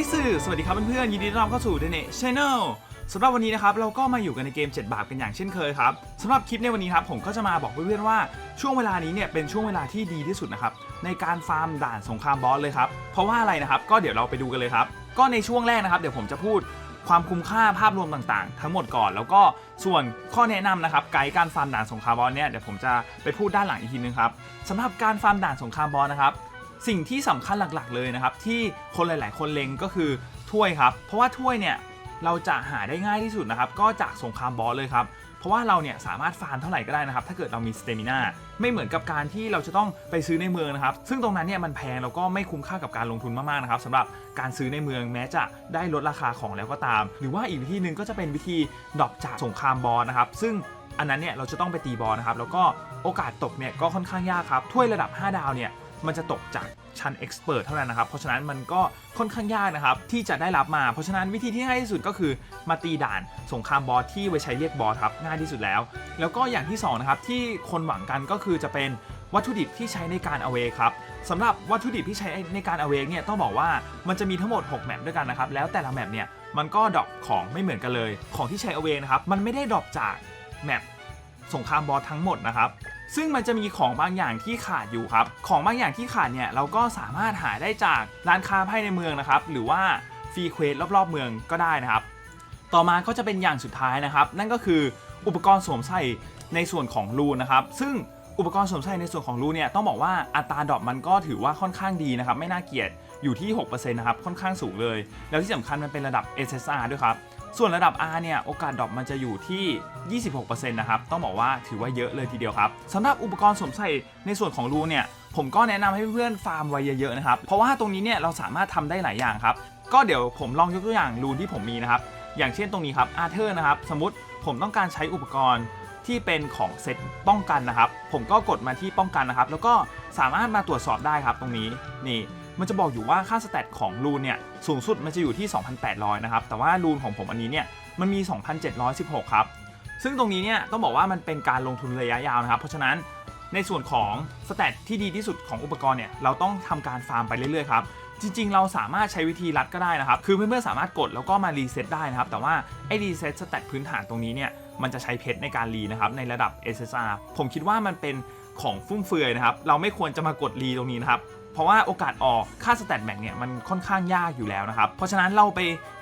ยสื่อ สวัสดีครับเพื่อนๆ ยินดีต้อนรับเข้าสู่ The Net Channel สำหรับวันนี้นะครับเราก็มาอยู่กันในเกม 7 บาทกันอย่างเช่นเคยครับสำหรับคลิปในวันนี้ครับผมก็จะมาบอกเพื่อนๆว่าช่วงเวลานี้เนี่ยเป็นช่วงเวลาที่ดีที่สุดนะครับในการฟาร์มด่านสงครามบอสเลยครับเพราะว่าอะไรนะครับก็เดี๋ยวเราไปดูกันเลยครับก็ในช่วงแรกนะครับเดี๋ยวผมจะพูดความคุ้มค่าภาพรวมต่างๆ ทั้งหมดก่อนแล้วก็ส่วนข้อแนะนำนะครับไกด์การฟาร์มด่านสงครามบอสเนี่ยเดี๋ยวผมจะไปพูดด้านหลังอีกทีนึงครับสำหรับการฟาร์มด่านสงครามบอสนะครับ สิ่งที่สำคัญหลักๆ เลยนะครับ ที่คนหลาย ๆ คนเล็งก็คือถ้วยครับ เพราะว่าถ้วยเนี่ยเราจะหาได้ง่ายที่สุดนะครับ ก็จากสงครามบอสเลยครับ เพราะว่าเราเนี่ยสามารถฟาร์มเท่าไหร่ก็ได้นะครับ ถ้าเกิดเรามีสเตมินาไม่เหมือนกับการที่เราจะต้องไปซื้อในเมืองนะครับ ซึ่งตรงนั้นเนี่ยมันแพงแล้วก็ไม่คุ้มค่ากับการลงทุนมากๆนะครับสำหรับการซื้อในเมืองแม้จะได้ลดราคาของแล้วก็ตาม หรือว่าอีกวิธีหนึ่งก็จะเป็นวิธีดรอปจากสงครามบอสนะครับ ซึ่งอันนั้นเนี่ยเราจะต้องไปตีบอลนะครับ แล้วก็โอกาสตกเนี่ยก็ค่อนข้างยากครับถ้วยระดับ 5 ดาวเนี่ย มันจะตกจากชั้นเอ็กซ์เพรสเท่านั้นนะครับ เพราะฉะนั้นมันก็ค่อนข้างยากนะครับ ที่จะได้รับมา เพราะฉะนั้นวิธีที่ง่ายที่สุดก็คือมาตีด่านสงครามบอสที่ไว้ใช้เรียกบอสครับง่ายที่สุดแล้ว แล้วก็อย่างที่สองนะครับที่คนหวังกันก็คือจะเป็นวัตถุดิบที่ใช้ในการอเวครับสำหรับวัตถุดิบที่ใช้ในการอเวเนี่ยต้องบอกว่ามันจะมีทั้งหมด 6 แมปด้วยกันนะครับ แล้วแต่ละแมปเนี่ยมันก็ดรอปของไม่เหมือนกันเลย ของที่ใช้อเวนะครับมันไม่ได้ดรอปจากแมปสงครามบอสทั้งหมดนะครับ ซึ่งมันจะมีของบางอย่างที่ขาดอยู่ครับ ของบางอย่างที่ขาดเนี่ยเราก็สามารถหาได้จากร้านค้าภายในเมืองนะครับ หรือว่าฟรีเควสรอบๆเมืองก็ได้นะครับ ต่อมาก็จะเป็นอย่างสุดท้ายนะครับ นั่นก็คืออุปกรณ์สวมใส่ในส่วนของรูนะครับ ซึ่งอุปกรณ์สวมใส่ในส่วนของรูเนี่ยต้องบอกว่าอัตราดรอปมันก็ถือว่าค่อนข้างดีนะครับ ไม่น่าเกลียดอยู่ที่ 6%นะครับค่อนข้างสูงเลย แล้วที่สำคัญมันเป็นระดับ SSR ด้วยครับ ส่วนระดับ R เนี่ยโอกาสดรอปมันจะอยู่ที่ 26%นะครับต้องบอกว่าถือว่าเยอะเลยทีเดียวครับสำหรับอุปกรณ์สวมใส่ในส่วนของรูเนี่ยผมก็แนะนำให้เพื่อนฟาร์มไว้เยอะๆนะครับเพราะว่าตรงนี้เนี่ยเราสามารถทำได้หลายอย่างครับก็เดี๋ยวผมลองยกตัวอย่างรูที่ผมมีนะครับอย่างเช่นตรงนี้ครับอาร์เธอร์นะครับสมมติผมต้องการใช้อุปกรณ์ที่เป็นของเซตป้องกันนะครับ ผมก็กดมาที่ป้องกันนะครับ แล้วก็สามารถมาตรวจสอบได้ครับตรงนี้นี่ มันจะบอกอยู่ว่าค่าสแตทของรูนเนี่ยสูงสุดมันจะอยู่ที่ 2,800 นะครับ แต่ว่ารูนของผมอันนี้เนี่ยมันมี 2,716 ครับ ซึ่งตรงนี้เนี่ยต้องบอกว่ามันเป็นการลงทุนระยะยาวนะครับ เพราะฉะนั้นในส่วนของสแตทที่ดีที่สุดของอุปกรณ์เนี่ยเราต้องทำการฟาร์มไปเรื่อยๆครับจริงๆ เราสามารถใช้วิธีรัดก็ได้นะครับ คือเพื่อนๆ สามารถกดแล้วก็มารีเซ็ตได้นะครับ แต่ว่าไอ้รีเซ็ตสแตทพื้นฐานตรงนี้เนี่ย มันจะใช้เพชรในการรีนะครับ ในระดับ SSR ผมคิดว่ามันเป็นของฟุ่มเฟือยนะครับ เราไม่ควรจะมากดรีตรงนี้นะครับเพราะว่าโอกาสออกค่าสแตทแบ่งเนี่ยมันค่อนข้างยากอยู่แล้วนะครับ เพราะฉะนั้นเราไป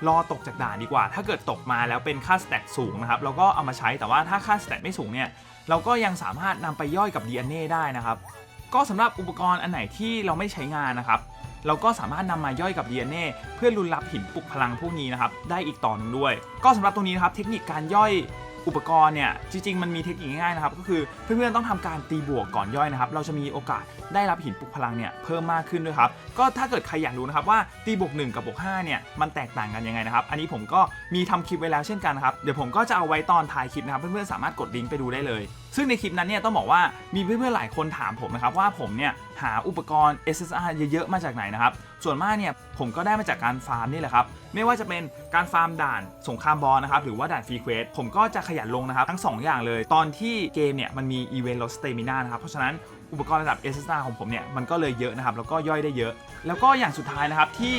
รอตกจากด่านดีกว่า ถ้าเกิดตกมาแล้วเป็นค่าสแตทสูงนะครับเราก็เอามาใช้แต่ว่าถ้าค่าสแตทไม่สูงเนี่ยเราก็ยังสามารถนำไปย่อยกับ DNA ได้นะครับก็สำหรับอุปกรณ์อันไหนที่เราไม่ใช้งานนะครับเราก็สามารถนำมาย่อยกับ DNA เพื่อรุนรับหินปลุกพลังพวกนี้นะครับได้อีกต่อหนึงด้วย ก็สำหรับตรงนี้นะครับเทคนิคการย่อย อุปกรณ์เนี่ยจริงๆ มันมีเทคนิคง่ายๆนะครับก็คือเพื่อนๆต้องทำการตีบวกก่อนย่อยนะครับเราจะมีโอกาสได้รับหินปลุกพลังเนี่ยเพิ่มมากขึ้นด้วยครับก็ถ้าเกิดใครอยากรู้นะครับว่าตีบวก 1 กับบวก5เนี่ยมันแตกต่างกันยังไงนะครับอันนี้ผมก็มีทำคลิปไว้แล้วเช่นกันนะครับเดี๋ยวผมก็จะเอาไว้ตอนท้ายคลิปนะครับเพื่อนๆสามารถกดลิงก์ไปดูได้เลย ซึ่งในคลิปนั้นเนี่ยต้องบอกว่ามีเพื่อนๆหลายคนถามผมนะครับว่าผมเนี่ยหาอุปกรณ์ SSR เยอะๆมาจากไหนนะครับส่วนมากเนี่ยผมก็ได้มาจากการฟาร์มนี่แหละครับ ไม่ว่าจะเป็นการฟาร์มด่านสงครามบอลนะครับ หรือว่าด่านฟรีเควสผมก็จะขยันลงนะครับ ทั้ง 2 อย่างเลย ตอนที่เกมเนี่ยมันมีอีเวนต์ลดสเตมินานะครับ เพราะฉะนั้นอุปกรณ์ระดับ SSR ของผมเนี่ยมันก็เลยเยอะนะครับ แล้วก็ย่อยได้เยอะ แล้วก็อย่างสุดท้ายนะครับที่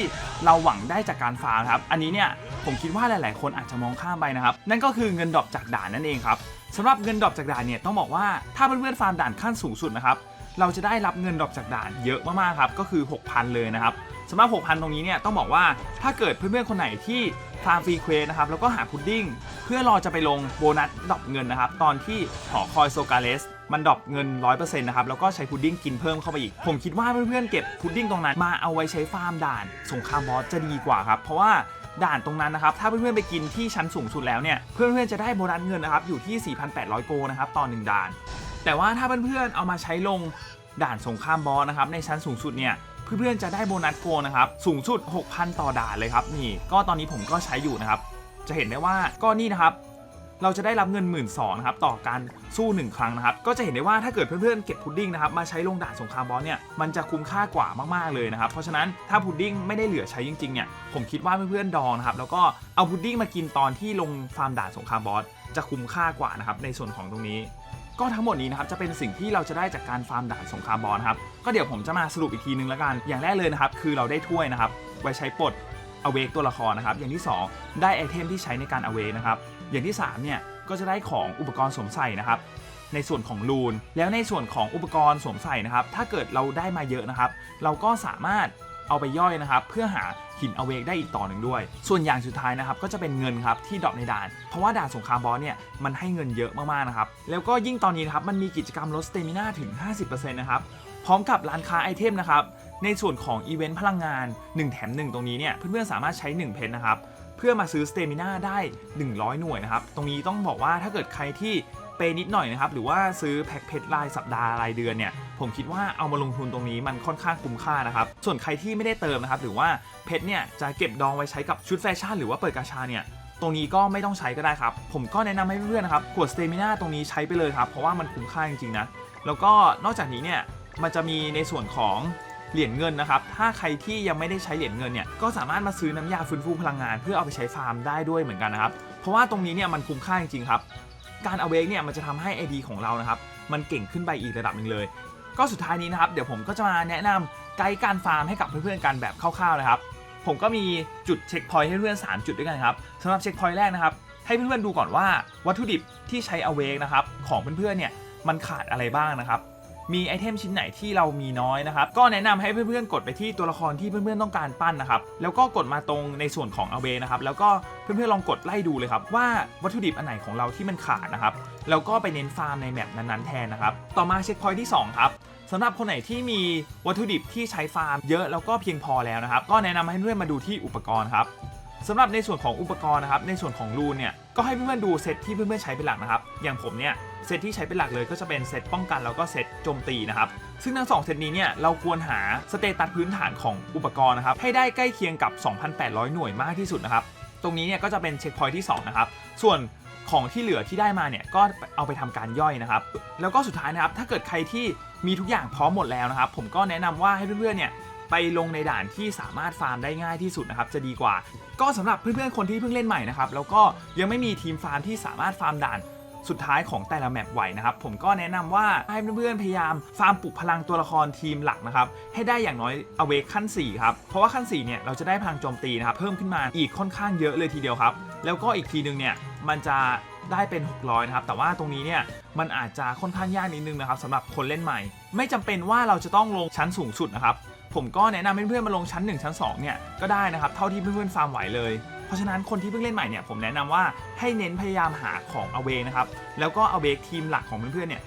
เราหวังได้จากการฟาร์มครับ อันนี้เนี่ยผมคิดว่าหลาย ๆ คนอาจจะมองข้ามไปนะครับ นั่นก็คือเงินดรอปจากด่านนั่นเองครับสำหรับเงินดรอปจากด่านเนี่ยต้องบอกว่าถ้าเพื่อนๆฟาร์มด่านขั้นสูงสุดนะครับ เราจะได้รับเงินดอปจากด่านเยอะมากๆครับก็คือ 6,000 เลยนะครับสำหรับ 6,000 ตรงนี้เนี่ยต้องบอกว่าถ้าเกิดเพื่อนๆคนไหนที่ฟาร์มฟรีเควสนะครับแล้วก็หาพุดดิ้ง เพื่อรอจะไปลงโบนัสดอปเงินนะครับ ตอนที่หอคอยโซกาเลสมันดรอปเงิน 100%นะครับ แล้วก็ใช้พุดดิ้งกินเพิ่มเข้าไปอีก ผมคิดว่าเพื่อนๆเก็บพุดดิ้งตรงนั้นมาเอาไว้ใช้ฟาร์มด่าน สงครามบอสจะดีกว่าครับ เพราะว่าด่านตรงนั้นนะครับ ถ้าเพื่อนๆไปกินที่ชั้นสูงสุดแล้วเนี่ย เพื่อนๆจะได้โบนัสเงินนะครับ อยู่ที่ 4,800 โกนะครับ ต่อหนึ่งด่าน แต่ว่าถ้าเพื่อนๆเอามาใช้ลงด่านสงครามบอสนะครับในชั้นสูงสุดเนี่ยเพื่อนๆจะได้โบนัสโกนะครับสูงสุด 6,000 ต่อด่านเลยครับนี่ก็ตอนนี้ผมก็ใช้อยู่นะครับจะเห็นได้ว่าก็นี่นะครับเราจะได้รับเงิน 1 2ื่นนะครับต่อการสู้ 1 ครั้งนะครับ ก็จะเห็นได้ว่าถ้าเกิดเพื่อนๆเก็บพุดดิ้งนะครับมาใช้ลงด่านสงครามบอสเนี่ยมันจะคุ้มค่ากว่ามากๆเลยนะครับ เพราะฉะนั้นถ้าพุดดิ้งไม่ได้เหลือใช้จริงๆเนี่ยผมคิดว่าเพื่อนๆดองนะครับแล้วก็เอาพุดดิ้งมากินตอนที่ลงฟาร์มด่านสงครามบอสจะคุ้มค่ากว่านะครับในส่วนของตรงนี้ ก็ทั้งหมดนี้นะครับจะเป็นสิ่งที่เราจะได้จากการฟาร์มด่านสงครามบอลครับก็เดี๋ยวผมจะมาสรุปอีกทีนึงแล้วกัน อย่างแรกเลยนะครับคือเราได้ถ้วยนะครับไว้ใช้ปลดอ awake ตัวละครนะครับ อย่างที่ 2 ได้ไอเทมที่ใช้ในการ awake นะครับ อย่างที่3เนี่ยก็จะได้ของอุปกรณ์สวมใส่นะครับ ในส่วนของรูน แล้วในส่วนของอุปกรณ์สวมใส่นะครับ ถ้าเกิดเราได้มาเยอะนะครับ เราก็สามารถ เอาไปย่อยนะครับ เพื่อหาหินอเวกได้อีกต่อหนึ่งด้วย ส่วนอย่างสุดท้ายนะครับก็จะเป็นเงินครับที่ดรอปในด่าน เพราะว่าด่านสงครามบอสเนี่ยมันให้เงินเยอะมากๆนะครับ แล้วก็ยิ่งตอนนี้นะครับมันมีกิจกรรมลดสเตมินาถึง 50%นะครับ พร้อมกับร้านค้าไอเทมนะครับ ในส่วนของอีเวนต์พลังงาน 1 แถม 1 ตรงนี้เนี่ยเพื่อนๆสามารถใช้ 1 เพนนะครับเพื่อมาซื้อสเตมินาได้ 100 หน่วยนะครับ ตรงนี้ต้องบอกว่าถ้าเกิดใครที่ เปนิดหน่อยนะครับ หรือว่าซื้อแพ็คเพชรรายสัปดาห์รายเดือนเนี่ย ผมคิดว่าเอามาลงทุนตรงนี้มันค่อนข้างคุ้มค่านะครับ ส่วนใครที่ไม่ได้เติมนะครับ หรือว่าเพชรเนี่ยจะเก็บดองไว้ใช้กับชุดแฟชั่นหรือว่าเปิดกาชาเนี่ยตรงนี้ก็ไม่ต้องใช้ก็ได้ครับ ผมก็แนะนำให้เพื่อนๆนะครับขวดสเตมิน่าตรงนี้ใช้ไปเลยครับ เพราะว่ามันคุ้มค่าจริงๆนะ แล้วก็นอกจากนี้เนี่ยมันจะมีในส่วนของเหรียญเงินนะครับ ถ้าใครที่ยังไม่ได้ใช้เหรียญเงินเนี่ย ก็สามารถมาซื้อน้ำยาฟื้นฟูพลังงาน เพื่อเอาไปใช้ฟาร์มได้ด้วยเหมือนกันนะครับ เพราะว่าตรงนี้เนี่ยมันคุ้มค่าจริงๆครับ การเอาเวกเนี่ยมันจะทำให้ AD ของเรานะครับมันเก่งขึ้นไปอีกระดับหนึ่งเลย ก็สุดท้ายนี้นะครับเดี๋ยวผมก็จะมาแนะนำไกด์การฟาร์มให้กับเพื่อนๆกันแบบคร่าวๆนะครับผมก็มีจุดเช็คพอยต์ให้เพื่อน3จุดด้วยกันครับสำหรับเช็คพอยต์แรกนะครับให้เพื่อนๆดูก่อนว่าวัตถุดิบที่ใช้อเวกนะครับของเพื่อนๆเนี่ยมันขาดอะไรบ้างนะครับ มีไอเทมชิ้นไหนที่เรามีน้อยนะครับ ก็แนะนำให้เพื่อนๆ กดไปที่ตัวละครที่เพื่อนๆต้องการปั้นนะครับ แล้วก็กดมาตรงในส่วนของเอาเวนะครับ แล้วก็เพื่อนๆลองกดไล่ดูเลยครับ ว่าวัตถุดิบอันไหนของเราที่มันขาดนะครับ แล้วก็ไปเน้นฟาร์มในแมปนั้นๆแทนนะครับ ต่อมาเช็คพอยต์ที่สองครับสำหรับคนไหนที่มีวัตถุดิบที่ใช้ฟาร์มเยอะแล้วก็เพียงพอแล้วนะครับ ก็แนะนำให้เพื่อนมาดูที่อุปกรณ์ครับสำหรับในส่วนของอุปกรณ์นะครับในส่วนของรูนเนี่ยก็ให้เพื่อนๆดูเซตที่เพื่อนๆใช้เป็นหลักนะครับ อย่างผมเนี่ยเซตที่ใช้เป็นหลักเลยก็จะเป็นเซตป้องกันแล้วก็เซต จมตีนะครับซึ่งทั้งสองเซตนี้เนี่ยเราควรหาสเตตัสพื้นฐานของอุปกรณ์นะครับให้ได้ใกล้เคียงกับ 2,800 หน่วยมากที่สุดนะครับตรงนี้เนี่ยก็จะเป็นเช็คพอยท์ที่สองนะครับส่วนของที่เหลือที่ได้มาเนี่ยก็เอาไปทำการย่อยนะครับ แล้วก็สุดท้ายนะครับถ้าเกิดใครที่มีทุกอย่างพร้อมหมดแล้วนะครับ ผมก็แนะนำว่าให้เพื่อนๆเนี่ยไปลงในด่านที่สามารถฟาร์มได้ง่ายที่สุดนะครับจะดีกว่า ก็สำหรับเพื่อนๆคนที่เพิ่งเล่นใหม่นะครับแล้วก็ยังไม่มีทีมฟาร์มที่สามารถฟาร์มด่าน สุดท้ายของแต่ละแมปไหวนะครับ ผมก็แนะนำว่าให้เพื่อนๆพยายามฟาร์มปลุกพลังตัวละครทีมหลักนะครับ ให้ได้อย่างน้อยอเวกขั้น 4 ครับ เพราะว่าขั้น 4 เนี่ย เราจะได้พลังโจมตีนะครับ เพิ่มขึ้นมาอีกค่อนข้างเยอะเลยทีเดียวครับ แล้วก็อีกทีนึงเนี่ยมันจะได้เป็น 600 นะครับ แต่ว่าตรงนี้เนี่ยมันอาจจะค่อนข้างยากนิดนึงนะครับสำหรับคนเล่นใหม่ ไม่จำเป็นว่าเราจะต้องลงชั้นสูงสุดนะครับผมก็แนะนำเพื่อนๆมาลงชั้น 1 ชั้น2เนี่ยก็ได้นะครับเท่าที่เพื่อนๆฟาร์มไหวเลย เพราะฉะนั้นคนที่เพิ่งเล่นใหม่เนี่ยผมแนะนำว่าให้เน้นพยายามหาของอเวกนะครับแล้วก็อเวกทีมหลักของเพื่อนๆเนี่ย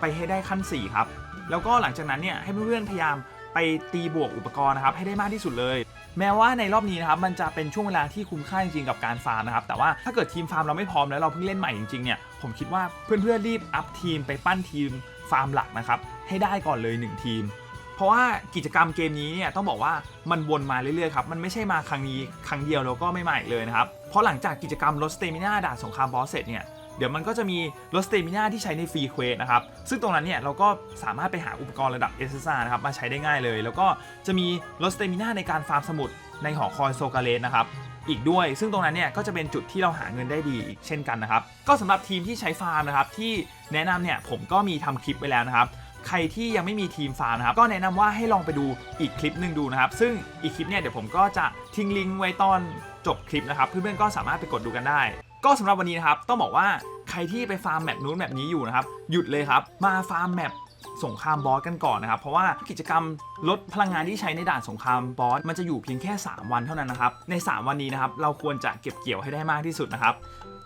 ไปให้ได้ขั้น 4 ครับ แล้วก็หลังจากนั้นเนี่ยให้เพื่อนๆพยายามไปตีบวกอุปกรณ์นะครับให้ได้มากที่สุดเลย แม้ว่าในรอบนี้นะครับมันจะเป็นช่วงเวลาที่คุ้มค่าจริงๆกับการฟาร์มนะครับแต่ว่าถ้าเกิดทีมฟาร์มเราไม่พร้อมแล้วเราเพิ่งเล่นใหม่จริงๆเนี่ยผมคิดว่าเพื่อนๆรีบอัพทีมไปปั้นทีมฟาร์มหลักนะครับให้ได้ก่อนเลย 1 ทีม เพราะว่ากิจกรรมเกมนี้เนี่ยต้องบอกว่ามันวนมาเรื่อยๆครับมันไม่ใช่มาครั้งนี้ครั้งเดียวแล้วก็ไม่มาอีกเลยนะครับเพราะหลังจากกิจกรรมลดสเตมิน่าด่านสงครามบอสเสร็จเนี่ยเดี๋ยวมันก็จะมีลดสเตมิน่าที่ใช้ในฟรีเควสนะครับ ซึ่งตรงนั้นเนี่ยเราก็สามารถไปหาอุปกรณ์ระดับ SSR นะครับมาใช้ได้ง่ายเลย แล้วก็จะมีลดสเตมิน่าในการฟาร์มสมุดในหอคอยโซกาเลสนะครับ อีกด้วย ซึ่งตรงนั้นเนี่ยก็จะเป็นจุดที่เราหาเงินได้ดีอีกเช่นกันนะครับ ก็สำหรับทีมที่ใช้ฟาร์มนะครับที่แนะนำเนี่ยผมก็มีทำคลิปไว้แล้วนะครับ ใครที่ยังไม่มีทีมฟาร์มนะครับก็แนะนำว่าให้ลองไปดูอีกคลิปหนึ่งดูนะครับ ซึ่งอีกคลิปเนี่ยเดี๋ยวผมก็จะทิ้งลิงก์ไว้ตอนจบคลิปนะครับ เพื่อนๆก็สามารถไปกดดูกันได้ ก็สำหรับวันนี้นะครับต้องบอกว่าใครที่ไปฟาร์มแมปนู้นแมปนี้อยู่นะครับหยุดเลยครับมาฟาร์มแมปสงครามบอสกันก่อนนะครับ เพราะว่ากิจกรรมลดพลังงานที่ใช้ในด่านสงครามบอสมันจะอยู่เพียงแค่ 3 วันเท่านั้นนะครับ ใน 3 วันนี้นะครับเราควรจะเก็บเกี่ยวให้ได้มากที่สุดนะครับ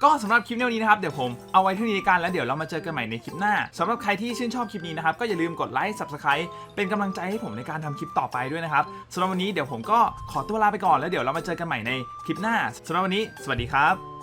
ก็สำหรับคลิปในวันนี้นะครับเดี๋ยวผมเอาไว้เท่านี้กันแล้วเดี๋ยวเรามาเจอกันใหม่ในคลิปหน้าสำหรับใครที่ชื่นชอบคลิปนี้นะครับก็อย่าลืมกดไลค์ subscribe เป็นกำลังใจให้ผมในการทำคลิปต่อไปด้วยนะครับสำหรับวันนี้เดี๋ยวผมก็ขอตัวลาไปก่อนแล้วเดี๋ยวเรามาเจอกันใหม่ในคลิปหน้าสำหรับวันนี้ สวัสดีครับ